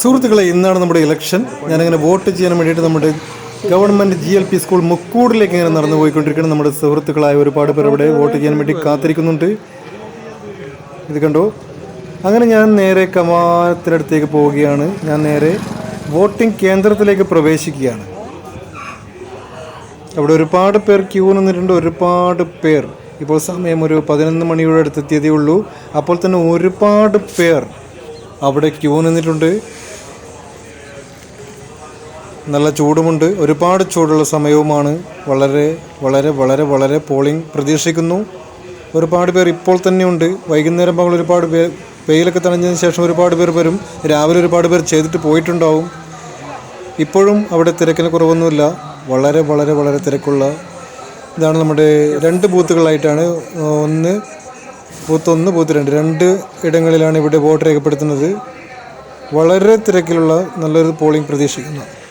സുഹൃത്തുക്കളെ ഇന്നാണ് നമ്മുടെ ഇലക്ഷൻ ഞാനിങ്ങനെ വോട്ട് ചെയ്യാൻ വേണ്ടിയിട്ട് നമ്മുടെ government G L P school മുക്കൂടിലേക്ക് ഇങ്ങനെ നടന്നു പോയിക്കൊണ്ടിരിക്കുകയാണ് നമ്മുടെ സുഹൃത്തുക്കളായ ഒരുപാട് പേർ അവിടെ വോട്ട് ചെയ്യാൻ വേണ്ടി കാത്തിരിക്കുന്നുണ്ട്. ഇത് കണ്ടോ? അങ്ങനെ ഞാൻ നേരെ കമാനത്തിനടുത്തേക്ക് പോവുകയാണ്. ഞാൻ നേരെ വോട്ടിംഗ് കേന്ദ്രത്തിലേക്ക് പ്രവേശിക്കുകയാണ്. അവിടെ ഒരുപാട് പേർ ക്യൂ നിന്നിട്ടുണ്ട്. ഒരുപാട് പേർ. ഇപ്പോൾ സമയം ഒരു പതിനൊന്ന് മണിയോടെ അടുത്തെത്തിയതേ ഉള്ളൂ. അപ്പോൾ തന്നെ ഒരുപാട് പേർ അവിടെ ക്യൂ നിന്നിട്ടുണ്ട്. നല്ല ചൂടുമുണ്ട്. ഒരുപാട് ചൂടുള്ള സമയവുമാണ് വളരെ വളരെ വളരെ വളരെ പോളിംഗ് പ്രതീക്ഷിക്കുന്നു. ഒരുപാട് പേർ ഇപ്പോൾ തന്നെയുണ്ട്. വൈകുന്നേരം പകൽ ഒരുപാട് പേർ വെയിലൊക്കെ തണഞ്ഞതിന് ശേഷം ഒരുപാട് പേർ വരും. രാവിലെ ഒരുപാട് പേർ ചെയ്തിട്ട് പോയിട്ടുണ്ടാവും. ഇപ്പോഴും അവിടെ തിരക്കിന് കുറവൊന്നുമില്ല. വളരെ വളരെ വളരെ തിരക്കുള്ള ഇതാണ് നമ്മുടെ രണ്ട് ബൂത്തുകളായിട്ടാണ് ഒന്ന് ബൂത്ത് ഒന്ന് ബൂത്ത് രണ്ട്. രണ്ട് ഇടങ്ങളിലാണ് ഇവിടെ വോട്ട് രേഖപ്പെടുത്തുന്നത്. വളരെ തിരക്കിലുള്ള നല്ലൊരു പോളിംഗ് പ്രതീക്ഷിക്കുന്നു.